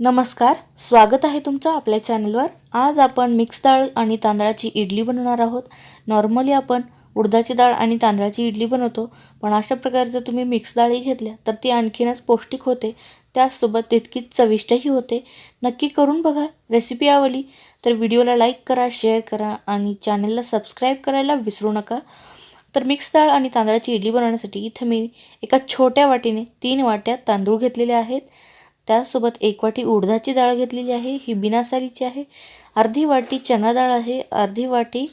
नमस्कार स्वागत आहे तुमचं आपल्या चॅनलवर. आज आपण मिक्स डाळ आणि तांदळाची इडली बनवणार आहोत. नॉर्मली आपण उडदाची डाळ आणि तांदळाची इडली बनवतो पण अशा प्रकारे जर तुम्ही मिक्स डाळी घेतल्या तर ती आणखीनच पौष्टिक होते. त्याचसोबत तितकीच चविष्टही होते. नक्की करून बघा रेसिपी आवडली तर व्हिडिओला लाईक करा शेअर करा आणि चॅनलला सबस्क्राईब करायला विसरू नका. तर मिक्स डाळ आणि तांदळाची इडली बनवण्यासाठी इथं मी एका छोट्या वाटीने तीन वाट्या तांदूळ घेतलेले आहेत. त्यासोबत एक वाटी उडदाची डाळ घेतलेली आहे ही बिनासालीची आहे. अर्धी वाटी चना डाळ आहे अर्धी वाटी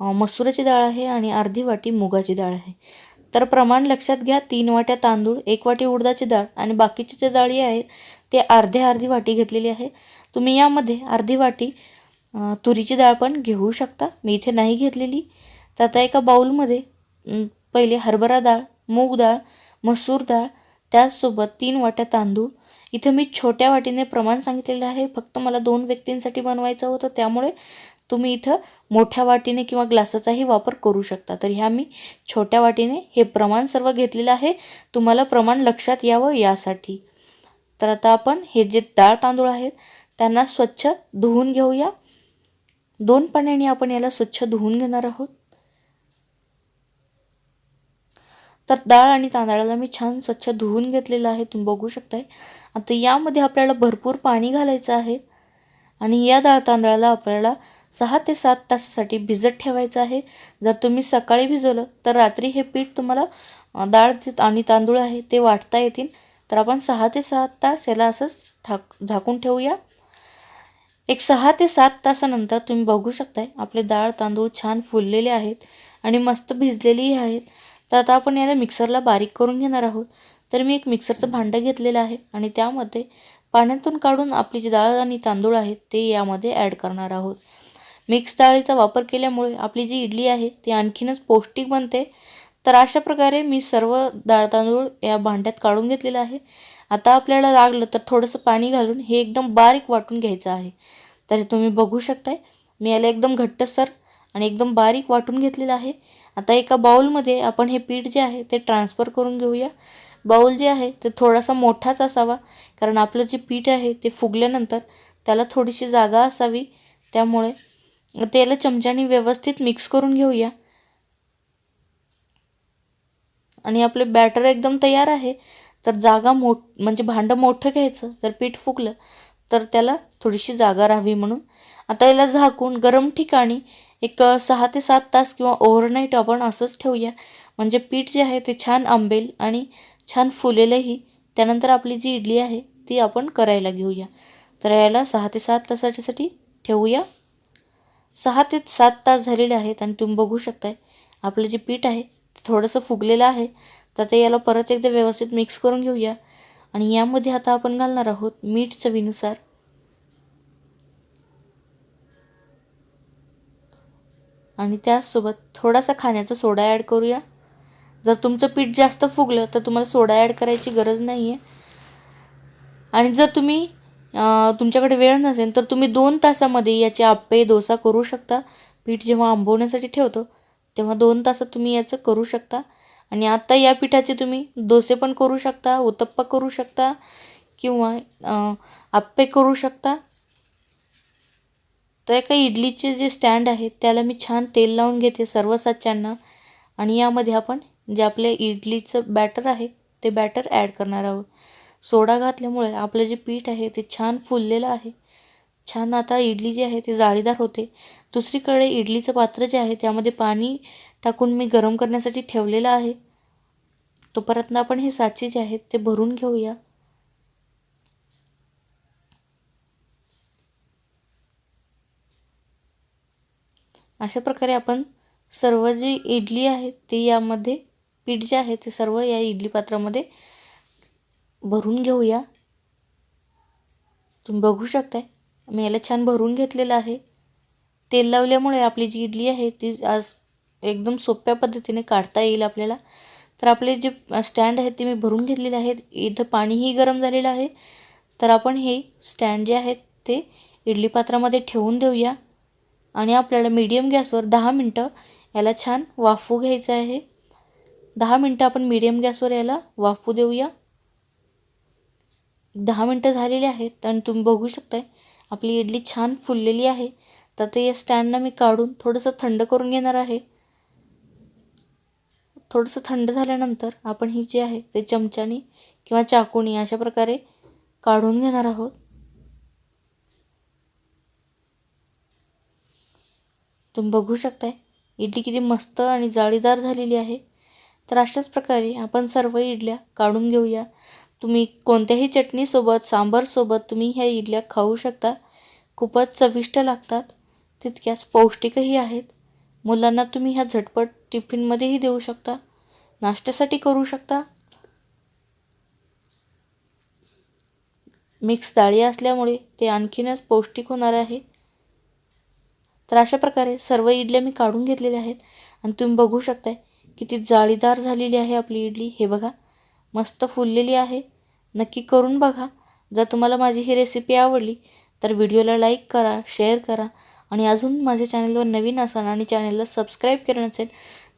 मसुराची डाळ आहे आणि अर्धी वाटी मुगाची डाळ आहे. तर प्रमाण लक्षात घ्या तीन वाट्या तांदूळ एक वाटी उडदाची डाळ आणि बाकीचे जे डाळी आहेत ते अर्ध्या अर्धी वाटी घेतलेली आहे. तुम्ही यामध्ये अर्धी वाटी तुरीची डाळ पण घेऊ शकता. मी इथे नाही घेतलेली. तर आता एका बाऊलमध्ये पहिले हरभरा डाळ मूग डाळ मसूर डाळ त्याचसोबत तीन वाट्या तांदूळ इथं मी छोट्या वाटीने प्रमाण सांगितलेलं आहे. फक्त मला दोन व्यक्तींसाठी बनवायचं होतं त्यामुळे तुम्ही इथं मोठ्या वाटीने किंवा ग्लासाचाही वापर करू शकता. तर ह्या मी छोट्या वाटीने हे प्रमाण सर्व घेतलेलं आहे. तुम्हाला प्रमाण लक्षात यावं यासाठी. तर आता आपण हे जे डाळ तांदूळ आहेत त्यांना स्वच्छ धुवून घेऊया. दोन पाण्याने आपण याला स्वच्छ धुवून घेणार आहोत. तर डाळ आणि तांदळाला मी छान स्वच्छ धुवून घेतलेलं आहे. तुम्ही बघू शकताय. आता यामध्ये आपल्याला भरपूर पाणी घालायचं आहे. आणि या डाळ तांदळाला आपल्याला सहा ते सात तासासाठी भिजत ठेवायचं आहे. जर तुम्ही सकाळी भिजवलं तर रात्री हे पीठ तुम्हाला डाळ जे- आणि तांदूळ आहे ते वाटता येतील. तर आपण सहा ते सात तास याला असंच ठाक झाकून ठेवूया. एक सहा ते सात तासानंतर तुम्ही बघू शकताय आपले डाळ तांदूळ छान फुललेले आहेत आणि मस्त भिजलेलेही आहेत. तर आता आपण याला मिक्सरला बारीक करून घेणार आहोत. तर मी एक मिक्सरचं भांडं घेतलेलं आहे आणि त्यामध्ये पाण्यातून काढून आपली जी डाळ आणि तांदूळ आहेत ते यामध्ये ॲड करणार आहोत. मिक्स डाळीचा वापर केल्यामुळे आपली जी इडली आहे ती आणखीनच पौष्टिक बनते. तर अशा प्रकारे मी सर्व डाळ तांदूळ या भांड्यात काढून घेतलेलं आहे. आता आपल्याला लागलं तर थोडंसं पाणी घालून हे एकदम बारीक वाटून घ्यायचं आहे. तर तुम्ही बघू शकताय. मी याला एकदम घट्टसर आणि एकदम बारीक वाटून घेतलेलं आहे. आता एका बाऊलमध्ये आपण हे पीठ जे आहे ते ट्रान्सफर करून घेऊया. बाऊल जे आहे ते थोडासा मोठाच असावा कारण आपलं जे पीठ आहे ते फुगल्यानंतर त्याला थोडीशी जागा असावी. त्यामुळे त्याला चमच्याने व्यवस्थित मिक्स करून घेऊया. आणि आपले बॅटर एकदम तयार आहे तर जागा मोठ म्हणजे भांडं मोठं घ्यायचं जर पीठ फुगलं तर त्याला थोडीशी जागा राहावी म्हणून. आता याला झाकून गरम ठिकाणी एक सहा ते सात तास किंवा ओव्हरनाईट आपण असंच ठेवूया. म्हणजे पीठ जे आहे ते छान आंबेल आणि छान फुलेलंही. त्यानंतर आपली जी इडली आहे ती आपण करायला घेऊया. तर याला सहा ते सात तासासाठी ठेवूया. सहा ते सात तास झालेले आहेत आणि तुम्ही बघू शकताय आपलं जे पीठ आहे ते थोडंसं फुगलेलं आहे. तर ते याला परत एकदा व्यवस्थित मिक्स करून घेऊया. आणि यामध्ये आता आपण घालणार आहोत मीठ चवीनुसार. आणि त्याचसोबत थोडासा खाण्याचा सोडा ॲड करूया. जर तुमचं पीठ जास्त फुगलं तर तुम्हाला सोडा ॲड करायची गरज नाही आहे आणि जर तुम्ही तुमच्याकडे वेळ नसेल तर तुम्ही दोन तासामध्ये याचे आप्पे डोसा करू शकता. पीठ जेव्हा आंबवण्यासाठी ठेवतो तेव्हा दोन तासात तुम्ही याचं करू शकता. आणि आत्ता या पिठाचे तुम्ही डोसे पण करू शकता उत्तप्पा करू शकता किंवा आप्पे करू शकता. तर एका इडलीचे जे स्टँड आहे त्याला मी छान तेल लावून घेते सर्व साच्यांना आणि यामध्ये आपण जे आपले इडलीचं बॅटर आहे ते बॅटर ॲड करणार आहोत. सोडा घातल्यामुळे आपलं जे पीठ आहे ते छान फुललेलं आहे. छान आता इडली जी आहे ती जाळीदार होते. दुसरीकडे इडलीचं पात्र जे आहे त्यामध्ये पाणी टाकून मी गरम करण्यासाठी ठेवलेलं आहे. तोपर्यंत आपण हे साचे जे आहेत ते भरून घेऊया. अशा प्रकारे आपण सर्व जी इडली आहे ती यामध्ये पीठ जे आहे ते सर्व या इडली पात्रामध्ये भरून घेऊया. तुम्ही बघू शकताय मी याला छान भरून घेतलेलं आहे. तेल लावल्यामुळे आपली जी इडली आहे ती आज एकदम सोप्या पद्धतीने काढता येईल आपल्याला. तर आपले जे स्टँड आहेत ते मी भरून घेतलेले आहेत. इथं पाणीही गरम झालेलं आहे. तर आपण हे स्टँड जे आहेत ते इडली पात्रामध्ये ठेवून देऊया. आणि आपल्याला मीडियम गॅसवर दहा मिनटं याला छान वाफवू घ्यायचं आहे. दहा मिनटं आपण मीडियम गॅसवर याला वाफू देऊया. दहा मिनटं झालेली आहेत आणि तुम्ही बघू शकताय आपली इडली छान फुललेली आहे. तर ते या स्टँडनं मी काढून थोडंसं थंड करून घेणार आहे. थोडंसं थंड झाल्यानंतर आपण ही जी आहे ते चमच्यानी किंवा चाकूनी अशा प्रकारे काढून घेणार आहोत. तुम्ही बघू शकताय. इडली किती मस्त आणि जाळीदार झालेली आहे. तर अशाच प्रकारे आपण सर्व इडल्या काढून घेऊया. तुम्ही कोणत्याही चटणीसोबत सांबारसोबत तुम्ही ह्या इडल्या खाऊ शकता. खूपच चविष्ट लागतात. तितक्याच पौष्टिकही आहेत. मुलांना तुम्ही ह्या झटपट टिफिनमध्येही देऊ शकता. नाश्त्यासाठी करू शकता. मिक्स डाळी असल्यामुळे ते आणखीनच पौष्टिक होणार आहे. तर अशा प्रकारे सर्व इडल्या मी काढून घेतलेल्या आहेत. आणि तुम्ही बघू शकताय किती जाळीदार झालेली आहे आपली इडली. हे बघा मस्त फुललेली आहे. नक्की करून बघा. जर तुम्हाला माझी ही रेसिपी आवडली तर व्हिडिओला लाईक करा शेअर करा. आणि अजून माझ्या चॅनलवर नवीन असाल आणि चॅनलला सबस्क्राईब केलं नसेल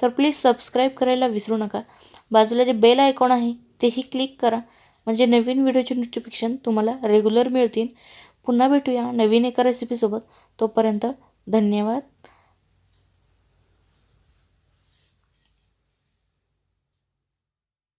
तर प्लीज सबस्क्राईब करायला विसरू नका. बाजूला जे बेल आयकॉन आहे तेही क्लिक करा. म्हणजे नवीन व्हिडिओचे नोटिफिकेशन तुम्हाला रेग्युलर मिळतील. पुन्हा भेटूया नवीन एका रेसिपीसोबत तोपर्यंत धन्यवाद.